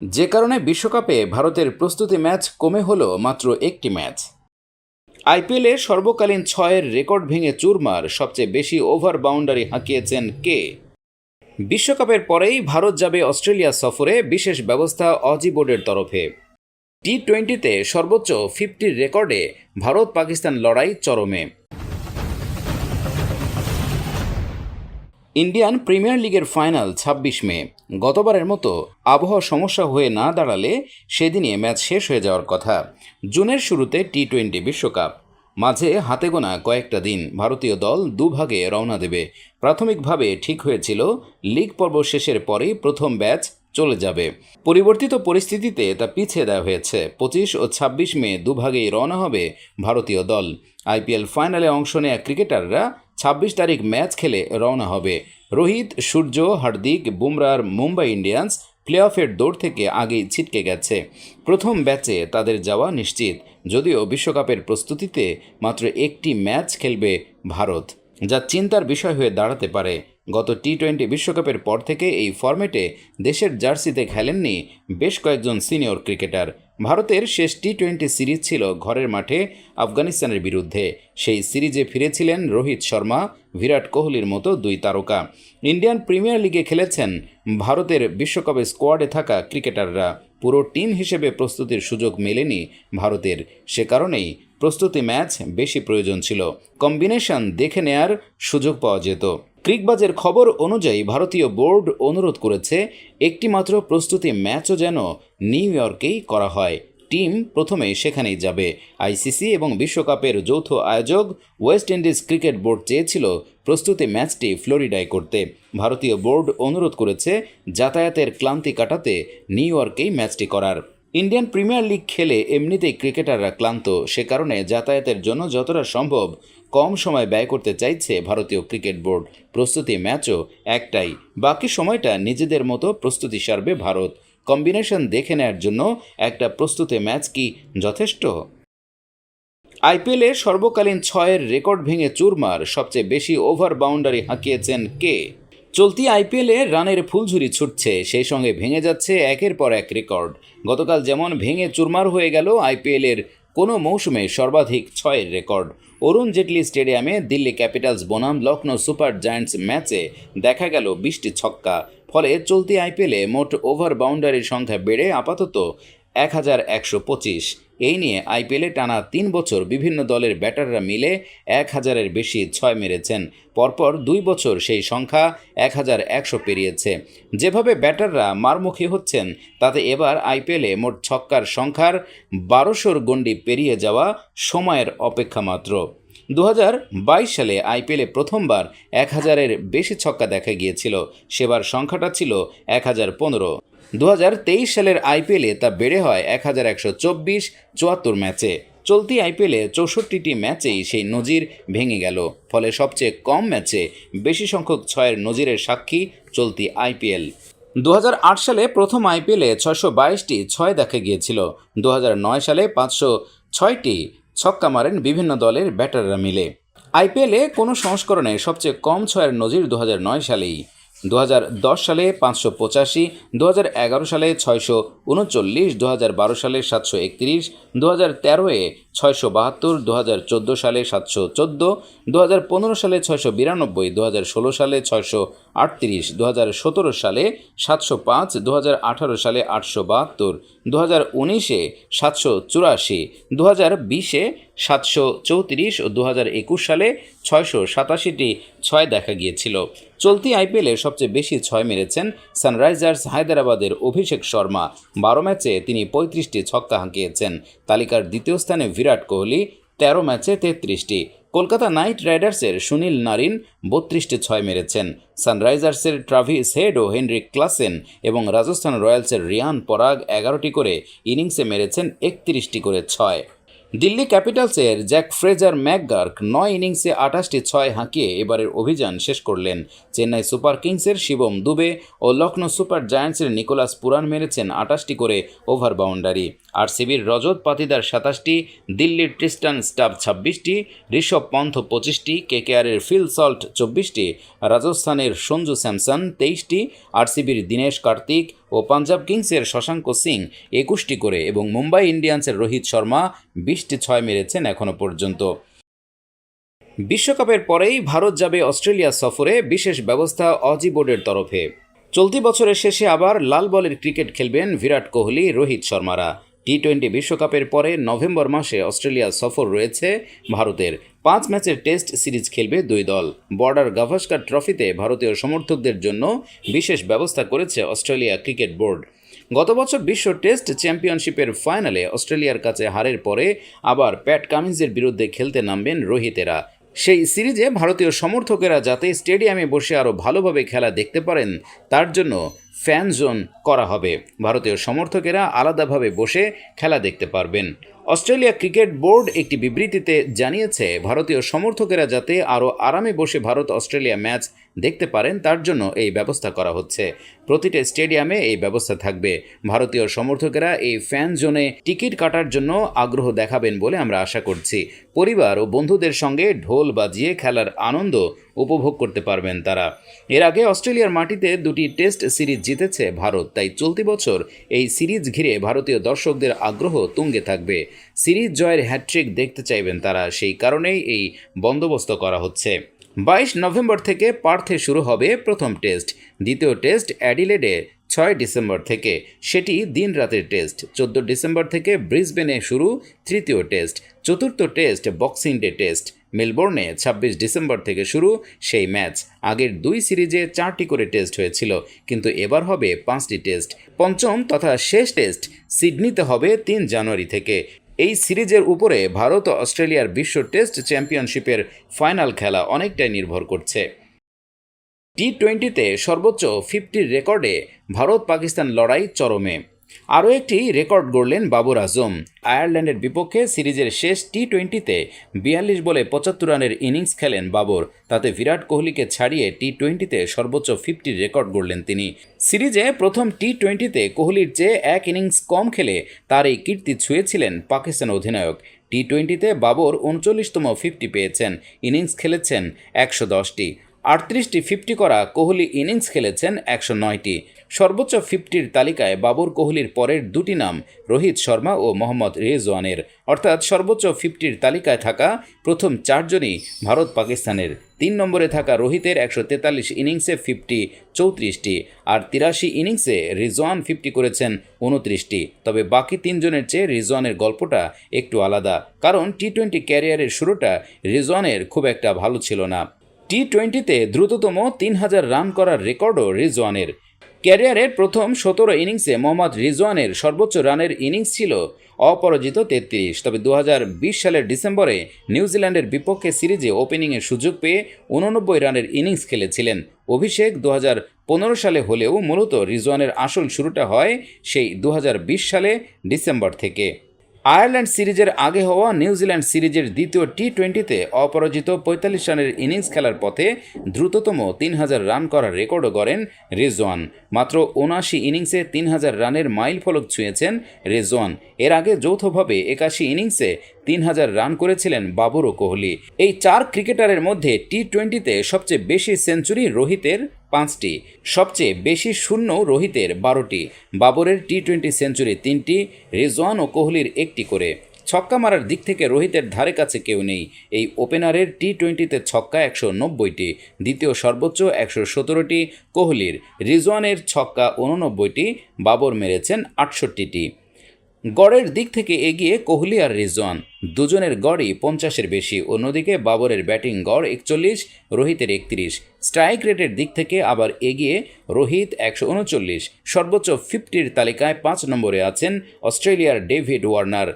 যে কারণে বিশ্বকাপে ভারতের প্রস্তুতি ম্যাচ কমে হলো মাত্র একটি ম্যাচ। আইপিএলে সর্বকালীন ছয়ের রেকর্ড ভেঙে চুরমার, সবচেয়ে বেশি ওভার বাউন্ডারি হাঁকিয়েছেন কে? বিশ্বকাপের পরেই ভারত যাবে অস্ট্রেলিয়া সফরে, বিশেষ ব্যবস্থা অজি বোর্ডের তরফে। টি টোয়েন্টিতে সর্বোচ্চ ফিফটির রেকর্ডে ভারত পাকিস্তান লড়াই চরমে। ইন্ডিয়ান প্রিমিয়ার লিগের ফাইনাল ২৬ মে। গতবারের মতো আবহাওয়া সমস্যা হয়ে না দাঁড়ালে সেদিনই ম্যাচ শেষ হয়ে যাওয়ার কথা। জুনের শুরুতে টি টোয়েন্টি বিশ্বকাপ। মাঝে হাতে গোনা কয়েকটা দিন ভারতীয় দল দুভাগে রওনা দেবে। প্রাথমিকভাবে ঠিক হয়েছিল, লিগ পর্ব শেষের পরেই প্রথম ব্যাচ চলে যাবে। পরিবর্তিত পরিস্থিতিতে তা পিছিয়ে দেওয়া হয়েছে। পঁচিশ ও ২৬ মে দুভাগেই রওনা হবে ভারতীয় দল। আইপিএল ফাইনালে অংশ নেয়া ক্রিকেটাররা ২৬ তারিখ ম্যাচ খেলে রওনা হবে। রোহিত, সূর্য, হার্দিক বুমরার মুম্বাই ইন্ডিয়ান্স প্লে অফের দৌড় থেকে আগেই ছিটকে গেছে। প্রথম ব্যাচে তাদের যাওয়া নিশ্চিত, যদিও বিশ্বকাপের প্রস্তুতিতে মাত্র একটি ম্যাচ খেলবে ভারত, যা চিন্তার বিষয় হয়ে দাঁড়াতে পারে। গত টি টোয়েন্টি বিশ্বকাপের পর থেকে এই ফরম্যাটে দেশের জার্সিতে খেলেননি বেশ কয়েকজন সিনিয়র ক্রিকেটার। ভারতের শেষ টি টোয়েন্টি সিরিজ ছিল ঘরের মাঠে আফগানিস্তানের বিরুদ্ধে। সেই সিরিজে ফিরেছিলেন রোহিত শর্মা, বিরাট কোহলির মতো দুই তারকা। ইন্ডিয়ান প্রিমিয়ার লিগে খেলেছেন ভারতের বিশ্বকাপে স্কোয়াডে থাকা ক্রিকেটাররা। পুরো টিম হিসেবে প্রস্তুতির সুযোগ মেলেনি ভারতের। সে কারণেই প্রস্তুতি ম্যাচ বেশি প্রয়োজন ছিল। কম্বিনেশন দেখে নেয়ার সুযোগ পাওয়া যেত। ক্রিকবাজের খবর অনুযায়ী ভারতীয় বোর্ড অনুরোধ করেছে, একটিমাত্র প্রস্তুতি ম্যাচও যেন নিউ ইয়র্কেই করা হয়। টিম প্রথমে সেখানেই যাবে। আইসিসি এবং বিশ্বকাপের যৌথ আয়োজক ওয়েস্ট ইন্ডিজ ক্রিকেট বোর্ড চেয়েছিল প্রস্তুতি ম্যাচটি ফ্লোরিডায় করতে। ভারতীয় বোর্ড অনুরোধ করেছে, যাতায়াতের ক্লান্তি কাটাতে নিউ ইয়র্কেই ম্যাচটি করার। ইন্ডিয়ান প্রিমিয়ার লিগ খেলে এমনিতেই ক্রিকেটাররা ক্লান্ত। সে কারণে যাতায়াতের জন্য যতটা সম্ভব কম সময় ব্যয় করতে চাইছে ভারতীয় ক্রিকেট বোর্ড। প্রস্তুতি ম্যাচও একটাই। বাকি সময়টা নিজেদের মতো প্রস্তুতি সারবে ভারত। কম্বিনেশন দেখে নেয়ার জন্য একটা প্রস্তুতি ম্যাচ কি যথেষ্ট? আইপিএলে সর্বকালীন ছয়ের রেকর্ড ভেঙে চুরমার। সবচেয়ে বেশি ওভার বাউন্ডারি হাঁকিয়েছেন কে? চলতি আইপিএলে রানের ফুলঝুরি ছুটছে, সেই সঙ্গে ভেঙে যাচ্ছে একের পর এক রেকর্ড। গতকাল যেমন ভেঙে চুরমার হয়ে গেল, আইপিএলের কোনো মৌসুমে সর্বাধিক ছয়ের রেকর্ড। অরুণ জেটলি স্টেডিয়ামে দিল্লি ক্যাপিটালস বনাম লখনৌ সুপার জায়ান্টস ম্যাচে দেখা গেল বিশটি ছক্কা। ফলে চলতি আইপিএলে মোট ওভার বাউন্ডারির সংখ্যা বেড়ে আপাতত এক হাজার একশো পঁচিশ। এই নিয়ে আইপিএলে টানা তিন বছর বিভিন্ন দলের ব্যাটাররা মিলে এক হাজারের বেশি ছয় মেরেছেন। পরপর দুই বছর সেই সংখ্যা এক হাজার একশো পেরিয়েছে। যেভাবে ব্যাটাররা মারমুখী হচ্ছেন, তাতে এবার আইপিএলে মোট ছক্কার সংখ্যার বারোশোর গণ্ডি পেরিয়ে যাওয়া সময়ের অপেক্ষা মাত্র। দু হাজার বাইশ সালে আইপিএলে প্রথমবার এক হাজারের বেশি ছক্কা দেখা গিয়েছিল। সেবার সংখ্যাটা ছিল এক হাজার পনেরো দু সালের আইপিএলে তা বেড়ে হয় এক হাজার একশো চব্বিশ চুয়াত্তর ম্যাচে। চলতি আইপিএলে চৌষট্টিটি ম্যাচেই সেই নজির ভেঙে গেল। ফলে সবচেয়ে কম ম্যাচে বেশি সংখ্যক ছয়ের নজিরের সাক্ষী চলতি আইপিএল। দু হাজার আট সালে প্রথম আইপিএলে ছয়শো বাইশটি ছয় দেখা গিয়েছিল। দু হাজার নয় সালে পাঁচশো ছয়টি ছক্কা মারেন বিভিন্ন দলের ব্যাটাররা মিলে। আইপিএলে কোনো সংস্করণে সবচেয়ে কম ছয়ের নজির দু হাজার নয় সালেই। দু হাজার দশ সালে পাঁচশো পঁচাশি সালে ছয়শো উনচল্লিশ দু সালে সাতশো একত্রিশ দু হাজার তেরোয়ে ছয়শো বাহাত্তর দু সালে সাতশো চোদ্দ দু পনেরো সালে ছয়শো বিরানব্বই দু ষোলো সালে ছয়শো আটত্রিশ দু সতেরো সালে সাতশো পাঁচ দু আঠারো সালে আটশো বাহাত্তর দু হাজার উনিশে সাতশো চুরাশি দু হাজার বিশে সাতশো চৌত্রিশ ও দু সালে ছয়শো সাতাশিটি ছয় দেখা গিয়েছিল। চলতি আইপিএলে সবচেয়ে বেশি ছয় মেরেছেন সানরাইজার্স হায়দ্রাবাদের অভিষেক শর্মা। বারো ম্যাচে তিনি পঁয়ত্রিশটি ছক্কা হাঁকিয়েছেন। তালিকার দ্বিতীয় স্থানে বিরাট কোহলি তেরো ম্যাচে তেত্রিশটি। কলকাতা নাইট রাইডার্সের সুনীল নারিন বত্রিশটি ছয় মেরেছেন। সানরাইজার্সের ট্রাভিস হেড ও হেনরিক ক্লাসেন এবং রাজস্থান রয়্যালসের রিয়ান পরাগ এগারোটি করে ইনিংসে মেরেছেন একত্রিশটি করে ছয়। দিল্লি ক্যাপিটালসের জ্যাক ফ্রেজার ম্যাকগার্ক নয় ইনিংসে আঠাশটি ছয় হাঁকিয়ে এবারের অভিযান শেষ করলেন। চেন্নাই সুপার কিংসের শিবম দুবে ও লখনৌ সুপার জায়ান্টসের নিকোলাস পুরাণ মেরেছেন আঠাশটি করে ওভার বাউন্ডারি। আরসিবির রজত পাতিদার সাতাশটি, দিল্লির ট্রিস্টান স্টাফ ছাব্বিশটি, ঋষভ পন্থ পঁচিশটি, কেকেআরের ফিল সল্ট চব্বিশটি, রাজস্থানের সঞ্জু স্যামসন তেইশটি, আরসিবির দীনেশ কার্তিক ও পাঞ্জাব কিংসের শশাঙ্ক সিং একুশটি করে এবং মুম্বাই ইন্ডিয়ান্সের রোহিত শর্মা বিশটি ছয় মেরেছেন এখনও পর্যন্ত। বিশ্বকাপের পরেই ভারত যাবে অস্ট্রেলিয়া সফরে, বিশেষ ব্যবস্থা অজি বোর্ডের তরফে। চলতি বছরের শেষে আবার লাল বলের ক্রিকেট খেলবেন বিরাট কোহলি, রোহিত শর্মারা। টি টোয়েন্টি বিশ্বকাপের পরে নভেম্বর মাসে অস্ট্রেলিয়া সফর রয়েছে ভারতের। পাঁচ ম্যাচের টেস্ট সিরিজ খেলবে দুই দল। বর্ডার গাভাস্কার ট্রফিতে ভারতীয় সমর্থকদের জন্য বিশেষ ব্যবস্থা করেছে অস্ট্রেলিয়া ক্রিকেট বোর্ড। গত বছর বিশ্ব টেস্ট চ্যাম্পিয়নশিপের ফাইনালে অস্ট্রেলিয়ার কাছে হারের পরে আবার প্যাট কামিন্সের বিরুদ্ধে খেলতে নামবেন রোহিতেরা। সেই সিরিজে ভারতীয় সমর্থকেরা যাতে স্টেডিয়ামে বসে আরও ভালোভাবে খেলা দেখতে পারেন, তার জন্য ফ্যান জোন করা হবে। ভারতীয় সমর্থকেরা আলাদাভাবে বসে খেলা দেখতে পারবেন। অস্ট্রেলিয়া ক্রিকেট বোর্ড একটি বিবৃতিতে জানিয়েছে, ভারতীয় সমর্থকেরা যাতে আরও আরামে বসে ভারত অস্ট্রেলিয়া ম্যাচ দেখতে পারেন, তার জন্য এই ব্যবস্থা করা হচ্ছে। প্রতিটা স্টেডিয়ামে এই ব্যবস্থা থাকবে। ভারতীয় সমর্থকেরা এই ফ্যান জোনে টিকিট কাটার জন্য আগ্রহ দেখাবেন বলে আমরা আশা করছি। পরিবার ও বন্ধুদের সঙ্গে ঢোল বাজিয়ে খেলার আনন্দ উপভোগ করতে পারবেন তারা। এর আগে অস্ট্রেলিয়ার মাটিতে দুটি টেস্ট সিরিজ জিতেছে ভারত, তাই চলতি বছর এই সিরিজ ঘিরে ভারতীয় দর্শকদের আগ্রহ তুঙ্গে থাকবে। সিরিজ জয়ের হ্যাট্রিক দেখতে চাইবেন তারা, সেই কারণেই এই বন্দোবস্ত করা হচ্ছে। বাইশ নভেম্বর থেকে পার্থে শুরু হবে প্রথম টেস্ট। দ্বিতীয় টেস্ট অ্যাডিলেডে ছয় ডিসেম্বর থেকে। সেটি দিন রাতের টেস্ট। চোদ্দ ডিসেম্বর থেকে ব্রিসবেনে শুরু তৃতীয় টেস্ট। চতুর্থ টেস্ট বক্সিং ডে টেস্ট মেলবোর্নে ছাব্বিশ ডিসেম্বর থেকে শুরু। সেই ম্যাচ আগের দুই সিরিজে চারটি করে টেস্ট হয়েছিল, কিন্তু এবার হবে পাঁচটি টেস্ট। পঞ্চম তথা শেষ টেস্ট সিডনিতে হবে তিন জানুয়ারি থেকে। এই সিরিজের উপরে ভারত ও অস্ট্রেলিয়ার বিশ্ব টেস্ট চ্যাম্পিয়নশিপের ফাইনাল খেলা অনেকটাই নির্ভর করছে। টি টোয়েন্টিতে সর্বোচ্চ ফিফটির রেকর্ডে ভারত পাকিস্তান লড়াই চরমে। আরও একটি রেকর্ড গড়লেন বাবর আজম। আয়ারল্যান্ডের বিপক্ষে সিরিজের শেষ টি টোয়েন্টিতে বিয়াল্লিশ বলে পঁচাত্তর রানের ইনিংস খেলেন বাবর। তাতে বিরাট কোহলিকে ছাড়িয়ে টি টোয়েন্টিতে সর্বোচ্চ ফিফটির রেকর্ড গড়লেন তিনি। সিরিজে প্রথম টি টোয়েন্টিতে কোহলির চেয়ে এক ইনিংস কম খেলে, তার এই কীর্তি ছুঁয়েছিলেন পাকিস্তান অধিনায়ক। টি টোয়েন্টিতে বাবর উনচল্লিশতম ফিফটি পেয়েছেন, ইনিংস খেলেছেন একশো দশটি। আটত্রিশটি ফিফটি করা কোহলি ইনিংস খেলেছেন একশো নয়টি। সর্বোচ্চ ফিফটির তালিকায় বাবর কোহলির পরের দুটি নাম রোহিত শর্মা ও মোহাম্মদ রেজওয়ানের। অর্থাৎ সর্বোচ্চ ফিফটির তালিকায় থাকা প্রথম চারজনই ভারত পাকিস্তানের। তিন নম্বরে থাকা রোহিতের একশো তেতাল্লিশ ইনিংসে ফিফটি, চৌত্রিশটি আর তিরাশি ইনিংসে রিজওয়ান ফিফটি করেছেন উনত্রিশটি। তবে বাকি তিনজনের চেয়ে রিজওয়ানের গল্পটা একটু আলাদা। কারণ টি টোয়েন্টি ক্যারিয়ারের শুরুটা রিজওয়ানের খুব একটা ভালো ছিল না। টি টোয়েন্টিতে দ্রুততম তিন হাজার রান করার রেকর্ডও রিজওয়ানের। ক্যারিয়ারের প্রথম সতেরো ইনিংসে মোহাম্মদ রিজওয়ানের সর্বোচ্চ রানের ইনিংস ছিল অপরাজিত তেত্রিশ। তবে দু হাজার বিশ সালের ডিসেম্বরে নিউজিল্যান্ডের বিপক্ষে সিরিজে ওপেনিংয়ের সুযোগ পেয়ে উননব্বই রানের ইনিংস খেলেছিলেন। অভিষেক দু সালে হলেও মূলত রিজওয়ানের আসল শুরুটা হয় সেই দু হাজার বিশ সালে ডিসেম্বর থেকে। আয়ারল্যান্ড সিরিজের আগে হওয়া নিউজিল্যান্ড সিরিজের দ্বিতীয় টি টোয়েন্টিতে অপরাজিত পঁয়তাল্লিশ রানের ইনিংস খেলার পথে দ্রুততম তিন হাজার রান করার রেকর্ডও গড়েন রেজওয়ান। মাত্র উনআশি ইনিংসে তিন হাজার রানের মাইল ফলক ছুঁয়েছেন রেজওয়ান। এর আগে যৌথভাবে একাশি ইনিংসে তিন হাজার রান করেছিলেন বাবর ও কোহলি। এই চার ক্রিকেটারের মধ্যে টি টোয়েন্টিতে সবচেয়ে বেশি সেঞ্চুরি রোহিতের পাঁচটি। সবচেয়ে বেশি শূন্য রোহিতের বারোটি। বাবরের টি টোয়েন্টি সেঞ্চুরি তিনটি, রেজওয়ান ও কোহলির একটি করে। ছক্কা মারার দিক থেকে রোহিতের ধারে কাছে কেউ নেই। এই ওপেনারের টি টোয়েন্টিতে ছক্কা একশো নব্বইটি, দ্বিতীয় সর্বোচ্চ একশো সতেরোটি, কোহলির রিজওয়ানের ছক্কা উননব্বইটি বাবর মেরেছেন আটষট্টিটি। গড়ের দিক থেকে এগিয়ে কোহলি আর রিজওয়ান। দুজনের গড়ই পঞ্চাশের বেশি অন্যদিকে বাবরের ব্যাটিং গড় একচল্লিশ, রোহিতের একত্রিশ। স্ট্রাইক রেটের দিক থেকে আবার এগিয়ে রোহিত একশো উনচল্লিশ। সর্বোচ্চ ফিফটির তালিকায় পাঁচ নম্বরে আছেন অস্ট্রেলিয়ার ডেভিড ওয়ার্নার।